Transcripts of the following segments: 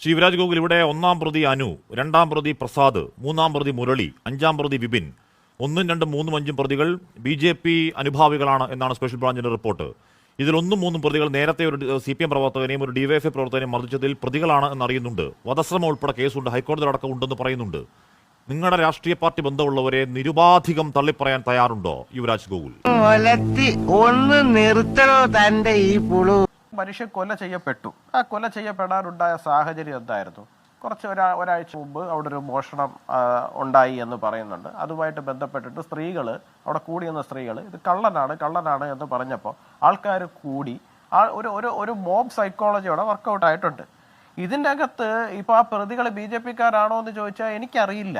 ശ്രീ യുവരാജ് ഗോകുൽ ഇവിടെ ഒന്നാം പ്രതി അനു രണ്ടാം പ്രതി പ്രസാദ് മൂന്നാം പ്രതി മുരളി അഞ്ചാം പ്രതി വിപിൻ. ഒന്നും രണ്ടും മൂന്നും അഞ്ചും പ്രതികൾ ബി ജെ പി അനുഭാവികളാണ് എന്നാണ് സ്പെഷ്യൽ ബ്രാഞ്ചിന്റെ റിപ്പോർട്ട്. ഇതിൽ ഒന്നും മൂന്നും പ്രതികൾ നേരത്തെ ഒരു സി പി എം പ്രവർത്തകനെയും ഒരു ഡിവൈഎഫ്ഐ പ്രവർത്തകനെയും മർദ്ദിച്ചതിൽ പ്രതികളാണ് എന്നറിയുന്നുണ്ട്. വധശ്രമം ഉൾപ്പെടെ കേസുണ്ട് ഹൈക്കോടതി അടക്കം ഉണ്ടെന്ന് പറയുന്നുണ്ട്. നിങ്ങളുടെ രാഷ്ട്രീയ പാർട്ടി ബന്ധമുള്ളവരെ നിരുപാധികം തള്ളിപ്പറയാൻ തയ്യാറുണ്ടോ യുവരാജ് ഗോകുൽ? ഒന്ന് നിർത്തണോ തന്റെ ഈ പുളു? മനുഷ്യൻ കൊല ചെയ്യപ്പെട്ടു. ആ കൊല ചെയ്യപ്പെടാനുണ്ടായ സാഹചര്യം എന്തായിരുന്നു? കുറച്ച് ഒരാ ഒരാഴ്ച മുമ്പ് അവിടെ ഒരു മോഷണം ഉണ്ടായി എന്ന് പറയുന്നുണ്ട്. അതുമായിട്ട് ബന്ധപ്പെട്ടിട്ട് സ്ത്രീകൾ അവിടെ കൂടി നിന്ന സ്ത്രീകൾ ഇത് കള്ളനാണ് കള്ളനാണ് എന്ന് പറഞ്ഞപ്പോൾ ആൾക്കാർ കൂടി ആ ഒരു ഒരു ഒരു മോബ് സൈക്കോളജി അവിടെ വർക്കൗട്ട് ആയിട്ടുണ്ട്. ഇതിന്റെ അകത്ത് ഇപ്പൊ ആ പ്രതികൾ ബി ജെ പിക്കാരാണോ എന്ന് ചോദിച്ചാൽ എനിക്കറിയില്ല.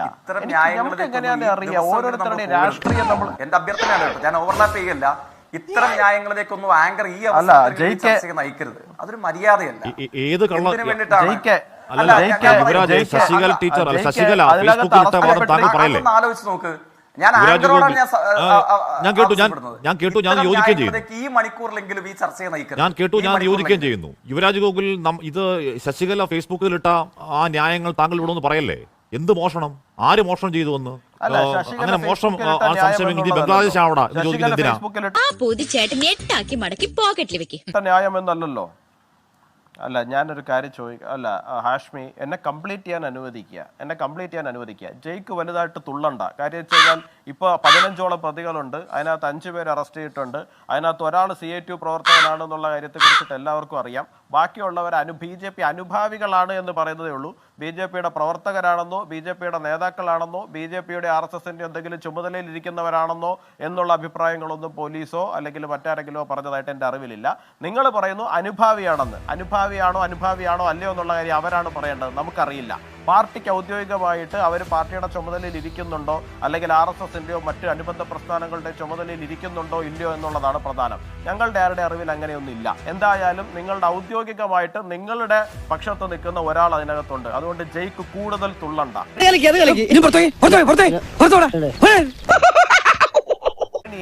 നമുക്ക് എങ്ങനെയാണെന്ന് അറിയാം. ഓരോരുത്തരുടെയും രാഷ്ട്രീയം നമ്മൾ എന്റെ അഭ്യർത്ഥനയാണ് ഞാൻ ഓവർലാപ്പ് ചെയ്യല്ല. ഇത്തരം ന്യായങ്ങളിലേക്കൊന്നും ആങ്കർ ഈ അല്ല, അവസരത്തിൽ നയിക്കരുത്. അതൊരു മര്യാദയല്ല. ഏത് വേണ്ടിയിട്ടാണ്? അല്ല, യുവരാജ്, ശശികല ടീച്ചർ അല്ല, ശശികല ഫേസ്ബുക്കിൽ ഇട്ട വാദം താങ്കൾ അതൊന്ന് പറയല്ലേ ആലോചിച്ച് നോക്ക്. ഞാൻ കേട്ടു, ഞാൻ- ഞാൻ കേട്ടു, ഞാൻ യോജിക്കുകയും ചെയ്യുന്നു. ഈ മണിക്കൂറിലെങ്കിലും ഈ ചർച്ചയെ ഞാൻ കേട്ടു ഞാൻ യോജിക്കുകയും ചെയ്യുന്നു. യുവരാജ് ഗോകുൽ ഇത് ശശികല ഫേസ്ബുക്കിൽ ഇട്ട ആ ന്യായങ്ങൾ താങ്കൾ ഇവിടെ ഒന്ന് പറയല്ലേ? എന്ത് മോഷണം? ആര് മോഷണം ചെയ്തു എന്ന് ശശികല അങ്ങനെ മോശം ആ, സംശയം ബംഗ്ലാദേശ് ആവടാ ആ പൊതി എട്ടാക്കി മടക്കി പോക്കറ്റിൽ വെക്ക്. ന്യായം എന്നല്ലല്ലോ. അല്ല ഞാനൊരു കാര്യം ചോദിക്കാം അല്ല ഹാഷ്മി എന്നെ കംപ്ലീറ്റ് ചെയ്യാൻ അനുവദിക്കുക. എന്നെ കംപ്ലീറ്റ് ചെയ്യാൻ അനുവദിക്കുക. ജയ്ക്ക് വലുതായിട്ട് തുള്ളണ്ട. കാര്യം വെച്ച് കഴിഞ്ഞാൽ ഇപ്പോൾ പതിനഞ്ചോളം പ്രതികളുണ്ട്. അതിനകത്ത് അഞ്ച് പേര് അറസ്റ്റ് ചെയ്തിട്ടുണ്ട്. അതിനകത്ത് ഒരാൾ സി ഐ ടി പ്രവർത്തകനാണെന്നുള്ള കാര്യത്തെ കുറിച്ചിട്ട് എല്ലാവർക്കും അറിയാം. ബാക്കിയുള്ളവർ അനു ബി ജെ പി അനുഭാവികളാണ് എന്ന് പറയുന്നതേ ഉള്ളൂ. ബി ജെ പിയുടെ പ്രവർത്തകരാണെന്നോ ബി ജെ പിയുടെ നേതാക്കളാണെന്നോ ബി ജെ പിയുടെ ആർ എസ് എസിന്റെ എന്തെങ്കിലും ചുമതലയിൽ ഇരിക്കുന്നവരാണെന്നോ എന്നുള്ള അഭിപ്രായങ്ങളൊന്നും പോലീസോ അല്ലെങ്കിൽ മറ്റാരെങ്കിലോ പറഞ്ഞതായിട്ട് എന്റെ അറിവിലില്ല. നിങ്ങൾ പറയുന്നു അനുഭാവിയാണെന്ന്. അനുഭാവിയാണോ അനുഭാവിയാണോ അല്ലയോ എന്നുള്ള കാര്യം അവരാണ് പറയേണ്ടത്. നമുക്കറിയില്ല. പാർട്ടിക്ക് ഔദ്യോഗികമായിട്ട് അവർ പാർട്ടിയുടെ ചുമതലയിൽ ഇരിക്കുന്നുണ്ടോ? അല്ലെങ്കിൽ ആർ എസ് എസിന്റെയോ മറ്റ് അനുബന്ധ പ്രസ്ഥാനങ്ങളുടെ ചുമതലയിൽ ഇരിക്കുന്നുണ്ടോ ഇല്ലയോ എന്നുള്ളതാണ് പ്രധാനം. ഞങ്ങളുടെ ആരുടെ അറിവിൽ അങ്ങനെയൊന്നുമില്ല. എന്തായാലും നിങ്ങളുടെ ഔദ്യോഗികമായിട്ട് നിങ്ങളുടെ പക്ഷത്ത് നിൽക്കുന്ന ഒരാൾ അതിനകത്തുണ്ട്. അതുകൊണ്ട് ജയ്ക്ക് കൂടുതൽ തുള്ളണ്ട.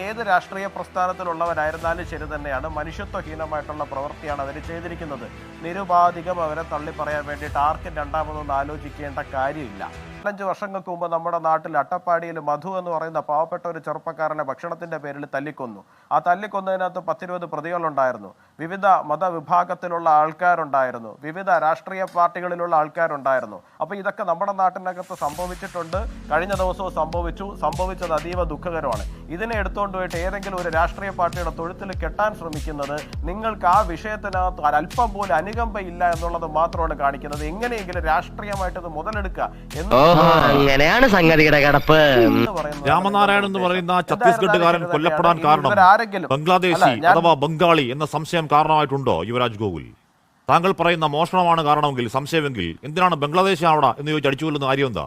ഏത് രാഷ്ട്രീയ പ്രസ്ഥാനത്തിലുള്ളവരായിരുന്നാലും ശരി തന്നെയാണ് മനുഷ്യത്വഹീനമായിട്ടുള്ള പ്രവൃത്തിയാണ് അവർ ചെയ്തിരിക്കുന്നത്. നിരുപാധികം അവരെ തള്ളി പറയാൻ വേണ്ടിയിട്ട് ആർക്കും രണ്ടാമതൊന്നും ആലോചിക്കേണ്ട കാര്യമില്ല. അഞ്ച് വർഷങ്ങൾക്ക് മുമ്പ് നമ്മുടെ നാട്ടിൽ അട്ടപ്പാടിയിൽ മധു എന്ന് പറയുന്ന പാവപ്പെട്ട ഒരു ചെറുപ്പക്കാരനെ ഭക്ഷണത്തിന്റെ പേരിൽ തല്ലിക്കൊന്നു. ആ തല്ലിക്കൊന്നതിനകത്ത് പത്തിരുപത് പ്രതികളുണ്ടായിരുന്നു. വിവിധ മതവിഭാഗത്തിലുള്ള ആൾക്കാരുണ്ടായിരുന്നു. വിവിധ രാഷ്ട്രീയ പാർട്ടികളിലുള്ള ആൾക്കാരുണ്ടായിരുന്നു. അപ്പൊ ഇതൊക്കെ നമ്മുടെ നാട്ടിനകത്ത് സംഭവിച്ചിട്ടുണ്ട്. കഴിഞ്ഞ ദിവസവും സംഭവിച്ചു. സംഭവിച്ചത് അതീവ ദുഃഖകരമാണ്. ഇതിനെ എടുത്തുകൊണ്ട് പോയിട്ട് ഏതെങ്കിലും ഒരു രാഷ്ട്രീയ പാർട്ടിയുടെ തൊഴുത്തിൽ കെട്ടാൻ ശ്രമിക്കുന്നത് നിങ്ങൾക്ക് ആ വിഷയത്തിനകത്ത് അല്പം പോലും അനുകമ്പയില്ല എന്നുള്ളത് മാത്രമാണ് കാണിക്കുന്നത്. എങ്ങനെയെങ്കിലും രാഷ്ട്രീയമായിട്ട് ഇത് മുതലെടുക്കുക എന്ന് അങ്ങനെയാണ് സംഗതിയുടെ കിടപ്പ്. രാമനാരായണൻ എന്ന് പറയുന്ന ഛത്തീസ്ഗഡുകാരൻ കൊല്ലപ്പെടാൻ കാരണം ബംഗ്ലാദേശി അഥവാ ബംഗാളി എന്ന സംശയം കാരണമായിട്ടുണ്ടോ യുവരാജ് ഗോകുൽ? താങ്കൾ പറയുന്ന മോഷണമാണ് കാരണമെങ്കിൽ സംശയമെങ്കിൽ എന്തിനാണ് ബംഗ്ലാദേശ് ആവട എന്ന് ചോദിച്ച് അടിച്ചു കൊല്ലുന്ന കാര്യം എന്താ?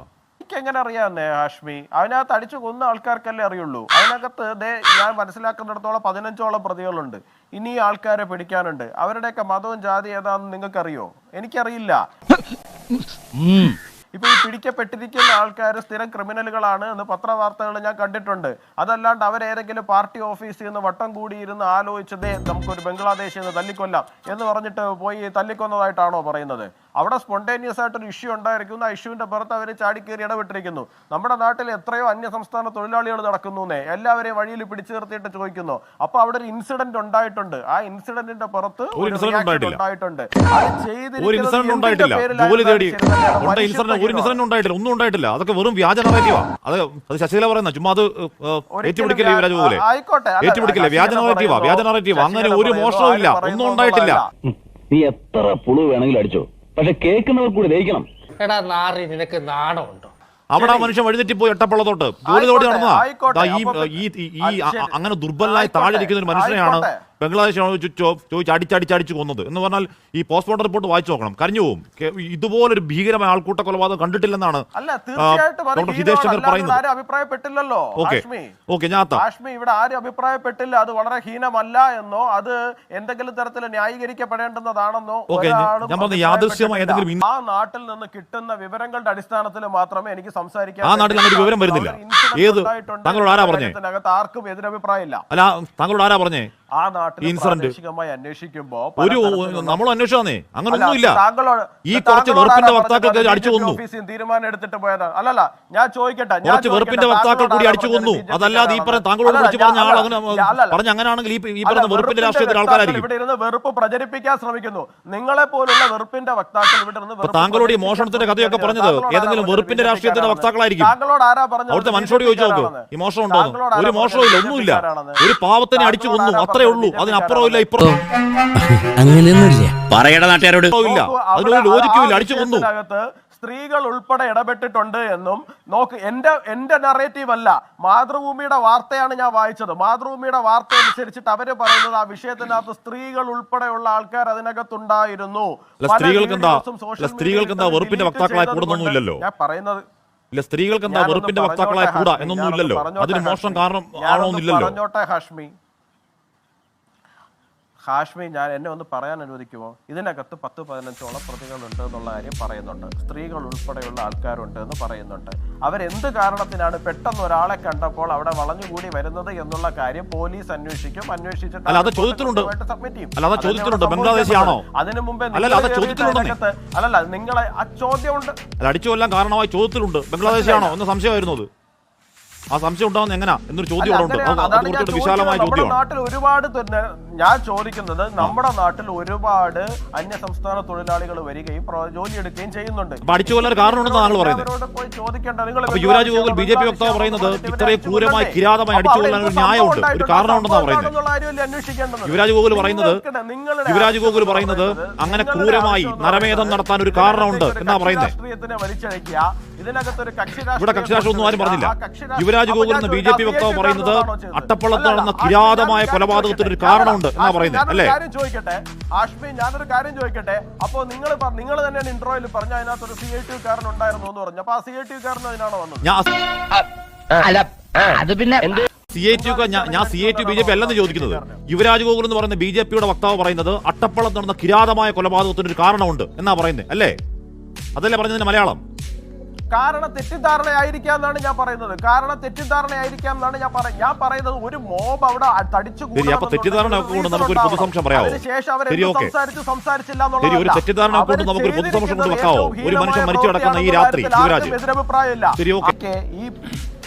എങ്ങനെ അറിയാമെന്നേ ഹാഷ്മി? അതിനകത്ത് അടിച്ചു കൊന്ന ആൾക്കാർക്കല്ലേ അറിയുള്ളൂ. അതിനകത്ത് ദേ ഞാൻ മനസ്സിലാക്കുന്നിടത്തോളം പതിനഞ്ചോളം പ്രതികളുണ്ട്. ഇനി ആൾക്കാരെ പിടിക്കാനുണ്ട്. അവരുടെയൊക്കെ മതവും ജാതി ഏതാണെന്ന് നിങ്ങൾക്കറിയോ? എനിക്കറിയില്ല. ഇപ്പൊ ഈ പിടിക്കപ്പെട്ടിരിക്കുന്ന ആൾക്കാർ സ്ഥിരം ക്രിമിനലുകളാണ് എന്ന് പത്രവാർത്തകൾ ഞാൻ കണ്ടിട്ടുണ്ട്. അതല്ലാണ്ട് അവരേതെങ്കിലും പാർട്ടി ഓഫീസിൽ നിന്ന് വട്ടം കൂടിയിരുന്ന് ആലോചിച്ചതേ നമുക്കൊരു ബംഗ്ലാദേശിൽ നിന്ന് തല്ലിക്കൊല്ലാം എന്ന് പറഞ്ഞിട്ട് പോയി തല്ലിക്കൊന്നതായിട്ടാണോ പറയുന്നത്? അവിടെ സ്പോണ്ടേനിയസ് ആയിട്ടൊരു ഇഷ്യൂ ഉണ്ടായിരിക്കുന്നു. ആ ഇഷ്യൂവിന്റെ പുറത്ത് അവർ ചാടിക്കേറി ഇടപെട്ടിരിക്കുന്നു. നമ്മുടെ നാട്ടിൽ എത്രയോ അന്യസംസ്ഥാന തൊഴിലാളികൾ എന്നേ. എല്ലാവരെയും വഴിയിൽ പിടിച്ചു നിർത്തിയിട്ട് ചോദിക്കുന്നു. അപ്പോൾ അവിടെ ഒരു ഇൻസിഡന്റ് ഉണ്ടായിട്ടുണ്ട്. ആ ഇൻസിഡന്റിന്റെ പുറത്ത് ഒരു ഉണ്ടായിട്ടുണ്ട്. അത് ചെയ്തിരിക്കുന്നത് ഒരു ഇൻസിഡന്റ് ഉണ്ടായിട്ടില്ല. പേരിലായിരുന്നാലും തേടി ഉണ്ട് ഇൻസിഡന്റ് ഒരു മനുഷ്യത്വഹീനമാണ്. ഉണ്ടായിട്ടില്ല. ഒന്നും ഉണ്ടായിട്ടില്ല. അതൊക്കെ വെറും വ്യാജ നറേറ്റീവാ അത് അത് ശശികല പറയുന്ന ചുമ്മാ അത് ഏറ്റുപിടിക്കില്ല യുവരാജ് പോലെ? ഏറ്റുപിടിക്കില്ല? വ്യാജ നറേറ്റീവാ വ്യാജ നറേറ്റീവാ അങ്ങനെ ഒരു മോഷണവും ഇല്ല ഒന്നും ഉണ്ടായിട്ടില്ല. നീ എത്ര പുളു വേണമെങ്കിലും അടിച്ചോ. പക്ഷെ കേൾക്കുന്നവർ കൂടി ദഹിക്കണം. എടാ നാറി നിനക്ക് നാണമുണ്ടോ? അവിടെ ആ മനുഷ്യൻ വഴിതെറ്റിപ്പോയി എട്ടപ്പള്ളത്തോട്ട് ജോലി തോടി നടന്നതാ. ഈ അങ്ങനെ ദുർബലനായി താഴെ ഇരിക്കുന്ന ഒരു മനുഷ്യനെയാണ് ആയിക്കോട്ടെ. ബംഗ്ലാദേശ് ചോദിച്ച് അടിച്ചടിച്ചടിച്ച് കൊന്നത്. എന്ന് പറഞ്ഞാൽ ഈ പോസ്റ്റ്മോർട്ടം റിപ്പോർട്ട് വായിച്ചു നോക്കണം. കരഞ്ഞു പോകും ഇതുപോലൊരു ഭീകരമായ ആൾക്കൂട്ട കൊലപാതകം കണ്ടിട്ടില്ലെന്നാണ് ഡോക്ടർ ഹിതേഷ് ശങ്കർ പറയുന്നത്. അഭിപ്രായപ്പെട്ടില്ലല്ലോ. ഓക്കെ. ഓക്കെ ഞാൻ കാശ്മീർ ഇവിടെ ആരും അഭിപ്രായപ്പെട്ടില്ല. അത് വളരെ ഹീനമല്ല എന്നോ അത് എന്തെങ്കിലും തരത്തിൽ ന്യായീകരിക്കപ്പെടേണ്ടുന്നതാണെന്നോ ആ നാട്ടിൽ നിന്ന് കിട്ടുന്ന വിവരങ്ങളുടെ അടിസ്ഥാനത്തിൽ മാത്രമേ എനിക്ക് സംസാരിക്കാൻ ആ നാട്ടിൽ അങ്ങനെ വിവരം വരുന്നില്ല. ഏത്? താങ്കളോട് ആരാ പറഞ്ഞേ? ആർക്കും എതിരഭിപ്രായമില്ല. അല്ല താങ്കളോട് ആരാ പറഞ്ഞേ? ആ നാട്ടിൽ ഇൻസിഡന്റ് ഒരു നമ്മൾ അന്വേഷിച്ചാന്നേ. അങ്ങനെ ഒന്നുമില്ല താങ്കളോട് ഈ കുറച്ച് വെറുപ്പിന്റെ വക്താക്കൾക്ക് അടിച്ചു കൊന്നു. തീരുമാനം എടുത്തിട്ട് പോയതാണ് അല്ലല്ല ഞാൻ ചോദിക്കട്ടെ കുറച്ച് വെറുപ്പിന്റെ വക്താക്കൾ കൂടി അടിച്ചു കൊന്നു. അതല്ലാതെ ഈ പറഞ്ഞ താങ്കളോട് വിളിച്ചു പറഞ്ഞ ആൾ അങ്ങനെ. പറഞ്ഞ അങ്ങനെയാണെങ്കിൽ ഈ പറഞ്ഞ വെറുപ്പിന്റെ രാഷ്ട്രീയത്തിൽ ആൾക്കാരായിരിക്കും. ഇവിടെ ഇരുന്ന് വെറുപ്പ് പ്രചരിപ്പിക്കാൻ ശ്രമിക്കുന്നു. നിങ്ങളെ പോലുള്ള വെറുപ്പിന്റെ വക്താക്കൾ ഇവിടെ ഇരുന്ന് താങ്കളോട് ഈ മോഷണത്തിന്റെ കഥയൊക്കെ. പറഞ്ഞത് ഏതെങ്കിലും വെറുപ്പിന്റെ രാഷ്ട്രീയത്തിന്റെ വക്താക്കളായിരിക്കും. താങ്കളോട് ആരാ പറഞ്ഞു അവിടുത്തെ മനുഷ്യരോട് ചോദിച്ചു നോക്കൂ. ഈ മോഷണം ഉണ്ടോ ഒരു മോഷണമില്ല ഒന്നുമില്ല. ഒരു പാവത്തിനെ അടിച്ചു കൊന്നു. അത്രേ ഉള്ളൂ. കാരാണെന്ന്? ഇപ്പുറം അങ്ങനെയൊന്നുമില്ല. പറയട നാട്ടുകാരോട്. ഇല്ല. അതിനൊരു ലോജിക്കും ഇല്ല. അടിച്ചു കൊന്നു. സ്ത്രീകൾ ഉൾപ്പെടെ ഇടപെട്ടിട്ടുണ്ട് എന്നും നോക്ക് എന്റെ എന്റെ നറേറ്റീവ് അല്ല. മാതൃഭൂമിയുടെ വാർത്തയാണ് ഞാൻ വായിച്ചത്. മാതൃഭൂമിയുടെ വാർത്ത അനുസരിച്ചിട്ട് അവർ പറയുന്നത് ആ വിഷയത്തിനകത്ത് സ്ത്രീകൾ ഉൾപ്പെടെയുള്ള ആൾക്കാർ അതിനകത്തുണ്ടായിരുന്നു. സ്ത്രീകൾക്ക് എന്താ- സ്ത്രീകൾക്ക് എന്താ വെറുപ്പിന്റെ വക്താക്കളായി ചെയ്തത് കൂടുന്നൊന്നും കൊണ്ട് ഇല്ലല്ലോ. ഞാൻ പറയുന്നത് ഇല്ല സ്ത്രീകൾക്ക് എന്താ വെറുപ്പിന്റെ വക്താക്കളായി കൂടാ എന്നൊന്നും ഇല്ലല്ലോ അതിന് മോശം കാരണം ആണോന്നില്ലല്ലോ പറഞ്ഞോട്ടെ ഹാഷ്മി. ഹാഷ്മി ഞാൻ എന്നെ ഒന്ന് പറയാൻ അനുവദിക്കുമോ? ഇതിനകത്ത് പത്ത് പതിനഞ്ചോളം പ്രതികളുണ്ട് എന്നുള്ള കാര്യം പറയുന്നുണ്ട്. സ്ത്രീകൾ ഉൾപ്പെടെയുള്ള ആൾക്കാരുണ്ട് എന്ന് പറയുന്നുണ്ട്. അവരെന്ത് കാരണത്തിനാണ് പെട്ടെന്ന് ഒരാളെ കണ്ടപ്പോൾ അവിടെ വളഞ്ഞുകൂടി വരുന്നത് എന്നുള്ള കാര്യം പോലീസ് അന്വേഷിക്കും. അന്വേഷിച്ചിട്ട്. സബ്മിറ്റ് ചെയ്യും. അതിനു മുമ്പേ അല്ലല്ല, നിങ്ങളെ ആ ചോദ്യമുണ്ട്. അടിച്ചു കൊല്ലാൻ കാരണമായി ചോദ്യത്തിലുണ്ട്. ബംഗ്ലാദേശിയാണോ? എന്ന് സംശയമായിരുന്നു ആ സംശയം ഉണ്ടാവുന്ന എങ്ങനാ? എന്നൊരു ചോദ്യം അവിടെ ഉണ്ട് വിശാലമായ ചോദ്യം ചോദ്യമാണ്. നാട്ടിൽ ഒരുപാട് തന്നെ ഞാൻ ചോദിക്കുന്നത് നമ്മുടെ നാട്ടിൽ ഒരുപാട് അന്യ സംസ്ഥാന തൊഴിലാളികൾ വരികയും ജോലി എടുക്കുകയും ചെയ്യുന്നുണ്ട്. പഠിച്ചുകൊല്ലാൻ കാരണമുണ്ടെന്ന് താങ്കൾ പറയുന്നത്. Yuvraj Gokul B J P വക്താവ് പറയുന്നത് ഇത്രയും ക്രൂരമായി കിരാതമായി അടിച്ചു കൊല്ലാൻ ഒരു ന്യായമുണ്ട് ഒരു കാരണമുണ്ടെന്നാണ് പറയുന്നത്. യുവരാജ് ഗോകുൽ പറയുന്നത് യുവരാജ് ഗോകുൽ പറയുന്നത് അങ്ങനെ ക്രൂരമായി നരമേധം നടത്താൻ ഒരു കാരണമുണ്ട് എന്നാ പറയുന്നത് രാഷ്ട്രീയത്തിനെ ഇവിടെ കക്ഷിരാഷ്ട്രം ഒന്നും ആരും പറഞ്ഞില്ല. യുവരാജ് ഗോകുൽ എന്ന ബി ജെ പി വക്താവ് പറയുന്നത് അട്ടപ്പള്ളത്ത് നടന്ന കിരാതമായ കൊലപാതകത്തിന് ഒരു കാരണമുണ്ട് എന്നാ പറയുന്നത് അല്ലേ? ചോദിക്കട്ടെ? ആഷ്മി ഞാനൊരു കാര്യം ചോദിക്കട്ടെ? അപ്പോ നിങ്ങൾ നിങ്ങൾ തന്നെയാണ് ഇൻട്രോയിൽ പറഞ്ഞ അതിനകത്തൊരു സി ഐ ടി കാരൻ ഉണ്ടായിരുന്നു എന്ന് പറഞ്ഞു. അപ്പൊ ആ സി ഐ ടി കാരൻ അതിനാണോ വന്നത്? അല്ല അത് പിന്നെ സി ഐ ടി ഞാൻ C I T B J P അല്ലെന്ന് ചോദിക്കുന്നത്. യുവരാജ് ഗോകുൽ എന്ന് പറയുന്ന ബി ജെ പിയുടെ വക്താവ് പറയുന്നത് അട്ടപ്പള്ളത്ത് നടന്ന കിരാതമായ കൊലപാതകത്തിന് ഒരു കാരണമുണ്ട് എന്നാ പറയുന്നത് അല്ലേ? അതല്ലേ പറഞ്ഞതിന്റെ മലയാളം? കാരണം തെറ്റിദ്ധാരണയായിരിക്കാം എന്നാണ് ഞാൻ പറയുന്നത്. കാരണം തെറ്റിദ്ധാരണയായിരിക്കാം എന്നാണ് ഞാൻ പറയുന്നത് ഞാൻ പറയുന്നത് ഒരു മോബ് അവിടെ തടിച്ചു. സംസാരിച്ചു സംസാരിച്ചില്ല എന്നുള്ളത് ഈ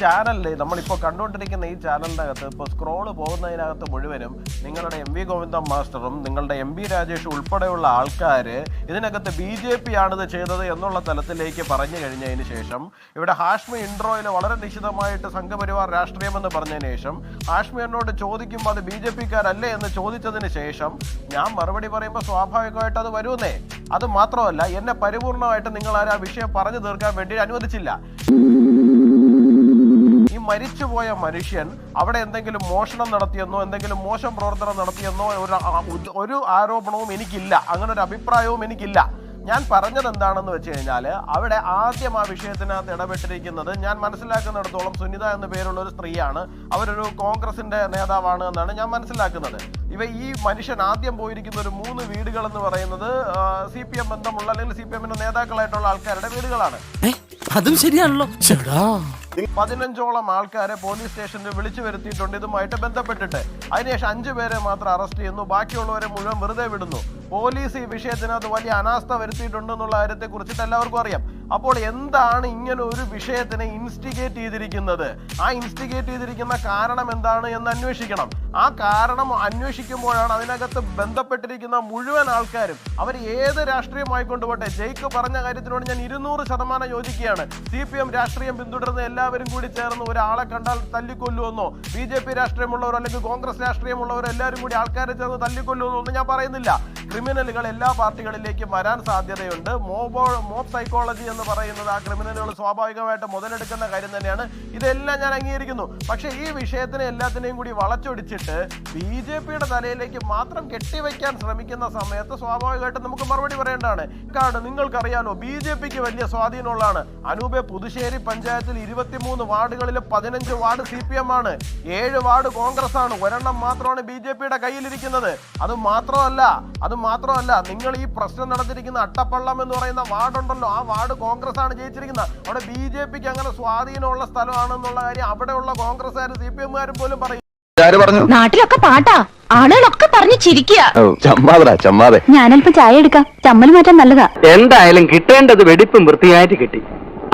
ചാനലിൽ നമ്മളിപ്പോൾ കണ്ടുകൊണ്ടിരിക്കുന്ന ഈ ചാനലിന്റെ അകത്ത് ഇപ്പോൾ സ്ക്രോൾ പോകുന്നതിനകത്ത് മുഴുവനും നിങ്ങളുടെ എം വി ഗോവിന്ദൻ മാസ്റ്ററും നിങ്ങളുടെ എം ബി രാജേഷ് ഉൾപ്പെടെയുള്ള ആൾക്കാർ ഇതിനകത്ത് ബി ജെ പി ആണിത് ചെയ്തത് എന്നുള്ള തലത്തിലേക്ക് പറഞ്ഞു കഴിഞ്ഞതിന് ശേഷം ഇവിടെ ഹാഷ്മി ഇൻട്രോയിൽ വളരെ നിശിതമായിട്ട് സംഘപരിവാർ രാഷ്ട്രീയമെന്ന് പറഞ്ഞതിന് ശേഷം ഹാഷ്മി എന്നോട് ചോദിക്കുമ്പോൾ അത് ബി ജെ പിക്കാരല്ലേ എന്ന് ചോദിച്ചതിന് ശേഷം ഞാൻ മറുപടി പറയുമ്പോൾ സ്വാഭാവികമായിട്ട് അത് വരുമെന്നേ അത് മാത്രമല്ല എന്നെ പരിപൂർണമായിട്ട് നിങ്ങൾ ആ വിഷയം പറഞ്ഞു തീർക്കാൻ വേണ്ടി അനുവദിച്ചില്ല. മരിച്ചുപോയ മനുഷ്യൻ അവിടെ എന്തെങ്കിലും മോഷണം നടത്തിയെന്നോ എന്തെങ്കിലും മോശം പ്രവർത്തനം നടത്തിയെന്നോ ഒരു ഒരു ആരോപണവും എനിക്കില്ല. അങ്ങനെ ഒരു അഭിപ്രായവും എനിക്കില്ല. ഞാൻ പറഞ്ഞത് എന്താണെന്ന് വെച്ച് കഴിഞ്ഞാൽ അവിടെ ആദ്യം ആ വിഷയത്തിനകത്ത് ഇടപെട്ടിരിക്കുന്നത് ഞാൻ മനസ്സിലാക്കുന്നിടത്തോളം സുനിത എന്ന പേരുള്ള ഒരു സ്ത്രീയാണ്. അവരൊരു കോൺഗ്രസിന്റെ നേതാവാണ് എന്നാണ് ഞാൻ മനസ്സിലാക്കുന്നത്. ഇവ ഈ മനുഷ്യൻ ആദ്യം പോയിരിക്കുന്ന ഒരു മൂന്ന് വീടുകൾ എന്ന് പറയുന്നത് സി പി എം ബന്ധമുള്ള അല്ലെങ്കിൽ സി പി എമ്മിന്റെ നേതാക്കളായിട്ടുള്ള ആൾക്കാരുടെ വീടുകളാണ്. അതും ശരിയാണല്ലോ. ചേടാ. പതിനഞ്ചോളം ആൾക്കാരെ പോലീസ് സ്റ്റേഷനിൽ വിളിച്ചു വരുത്തിയിട്ടുണ്ട്. ഇതുമായിട്ട് ബന്ധപ്പെട്ടിട്ട്. അതിനുശേഷം അഞ്ചു പേരെ മാത്രം അറസ്റ്റ് ചെയ്യുന്നു. ബാക്കിയുള്ളവരെ മുഴുവൻ വെറുതെ വിടുന്നു. പോലീസ് ഈ വിഷയത്തിനകത്ത് വലിയ അനാസ്ഥ വരുത്തിയിട്ടുണ്ട് എന്നുള്ള കാര്യത്തെ കുറിച്ചിട്ട് എല്ലാവർക്കും അറിയാം. അപ്പോൾ എന്താണ് ഇങ്ങനെ ഒരു വിഷയത്തിനെ ഇൻസ്റ്റിഗേറ്റ് ചെയ്തിരിക്കുന്നത്? ആ ഇൻസ്റ്റിഗേറ്റ് ചെയ്തിരിക്കുന്ന കാരണം എന്താണ് എന്ന് അന്വേഷിക്കണം. ആ കാരണം അന്വേഷിക്കുമ്പോഴാണ് അതിനകത്ത് ബന്ധപ്പെട്ടിരിക്കുന്ന മുഴുവൻ ആൾക്കാരും അവർ ഏത് രാഷ്ട്രീയമായി കൊണ്ടുപോട്ടെ? ജയ്ക്ക് പറഞ്ഞ കാര്യത്തിനോട് ഞാൻ ഇരുന്നൂറ് ശതമാനം യോജിക്കുകയാണ്. സി പി എം രാഷ്ട്രീയം പിന്തുടരുന്ന എല്ലാവരും കൂടി ചേർന്ന് ഒരാളെ കണ്ടാൽ തല്ലിക്കൊല്ലുമെന്നോ ബി ജെ പി രാഷ്ട്രീയമുള്ളവർ അല്ലെങ്കിൽ കോൺഗ്രസ് രാഷ്ട്രീയമുള്ളവരോ എല്ലാവരും കൂടി ആൾക്കാരെ ചേർന്ന് തല്ലിക്കൊല്ലുമെന്നോ ഒന്നും ഞാൻ പറയുന്നില്ല. ക്രിമിനലുകൾ എല്ലാ പാർട്ടികളിലേക്കും വരാൻ സാധ്യതയുണ്ട്. മോബോ മോബ് സൈക്കോളജി എന്ന് പറയുന്നത് ആ ക്രിമിനലുകൾ സ്വാഭാവികമായിട്ട് മുതലെടുക്കുന്ന കാര്യം തന്നെയാണ്. ഇതെല്ലാം ഞാൻ അംഗീകരിക്കുന്നു. പക്ഷേ ഈ വിഷയത്തിനെ എല്ലാത്തിനെയും കൂടി വളച്ചൊടിച്ചിട്ട് ബി ജെ പിയുടെ തലയിലേക്ക് മാത്രം കെട്ടിവെക്കാൻ ശ്രമിക്കുന്ന സമയത്ത് സ്വാഭാവികമായിട്ടും നമുക്ക് മറുപടി പറയേണ്ടതാണ്. കാരണം നിങ്ങൾക്കറിയാലോ ബി ജെ പിക്ക് വലിയ സ്വാധീനമുള്ളതാണ്. അനൂപെ പുതുശ്ശേരി പഞ്ചായത്തിൽ ഇരുപത്തിമൂന്ന് വാർഡുകളിൽ പതിനഞ്ച് വാർഡ് സി പി എം ആണ്. ഏഴ് വാർഡ് കോൺഗ്രസ് ആണ് ഒരെണ്ണം മാത്രമാണ് ബി ജെ പിയുടെ കയ്യിലിരിക്കുന്നത്. അത് മാത്രമല്ല അത് മാത്രമല്ല നിങ്ങൾ ഈ പ്രശ്നം നടത്തിയിരിക്കുന്ന അട്ടപ്പള്ളം എന്ന് പറയുന്ന വാർഡുണ്ടല്ലോ ആ വാർഡ് കോൺഗ്രസ് ആണ് ജയിച്ചിരിക്കുന്നത്. അവിടെ ബി ജെ പിക്ക് അങ്ങനെ സ്വാധീനമുള്ള സ്ഥലമാണെന്നുള്ള കാര്യം അവിടെയുള്ള കോൺഗ്രസ്സുകാരും സി പി എമ്മുകാരും പോലും പറയും. നാട്ടിലൊക്കെ പാട്ടാ. ആളുകളൊക്കെ പറഞ്ഞു ചിരിക്കുക. ചമ്മാതടാ ചമ്മാതെ. ഞാനല്പം ചായ എടുക്കാം. ചമ്മൽ മാറ്റാൻ നല്ലതാ. എന്തായാലും കിട്ടേണ്ടത് വെടിപ്പും വൃത്തിയായിട്ട് കിട്ടി.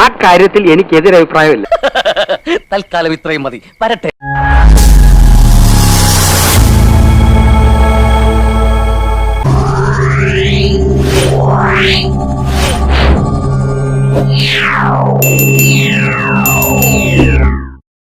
ആ കാര്യത്തിൽ എനിക്ക് എതിരഭിപ്രായമില്ല തൽക്കാലം ഇത്രയും മതി. വരട്ടെ. Yeah.